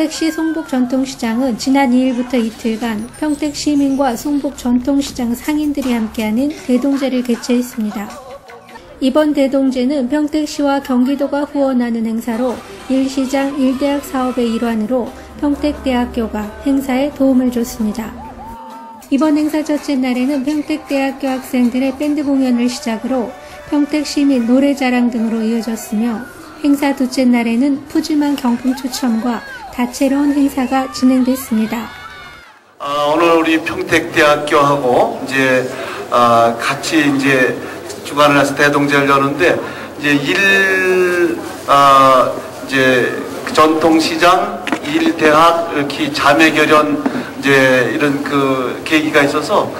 평택시 송북 전통시장은 지난 2일부터 이틀간 평택 시민과 송북 전통시장 상인들이 함께하는 대동제를 개최했습니다. 이번 대동제는 평택시와 경기도가 후원하는 행사로 일시장 일대학 사업의 일환으로 평택대학교가 행사에 도움을 줬습니다. 이번 행사 첫째 날에는 평택대학교 학생들의 밴드 공연을 시작으로 평택시민 노래자랑 등으로 이어졌으며 행사 둘째 날에는 푸짐한 경품 추첨과 다채로운 행사가 진행됐습니다. 아, 오늘 우리 평택대학교하고 이제 아, 같이 이제 주관을 해서 대동제를 여는데 이제 일 아, 이제 전통시장 일대학 이렇게 자매결연 이제 이런 그 계기가 있어서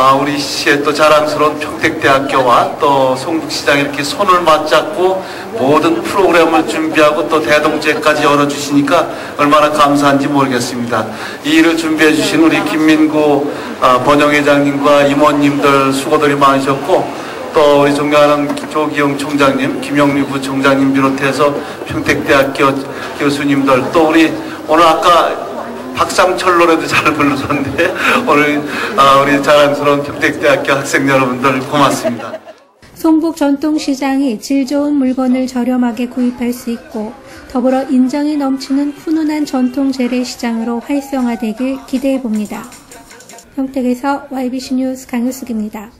아, 우리 시의 또 자랑스러운 평택대학교와 또 송북시장 이렇게 손을 맞잡고 모든 프로그램을 준비하고 또 대동제까지 열어주시니까 얼마나 감사한지 모르겠습니다. 이 일을 준비해 주신 우리 김민구 아, 번영회장님과 임원님들 수고들이 많으셨고 또 우리 존경하는 조기영 총장님, 김영미 부총장님 비롯해서 평택대학교 교수님들 또 우리 오늘 아까 박상철 노래도 잘 부르셨는데 오늘 아, 우리 자랑스러운 평택대학교 학생 여러분들 고맙습니다. 송북 전통시장이 질 좋은 물건을 저렴하게 구입할 수 있고 더불어 인정이 넘치는 훈훈한 전통 재래 시장으로 활성화되길 기대해 봅니다. 평택에서 YBC 뉴스 강효숙입니다.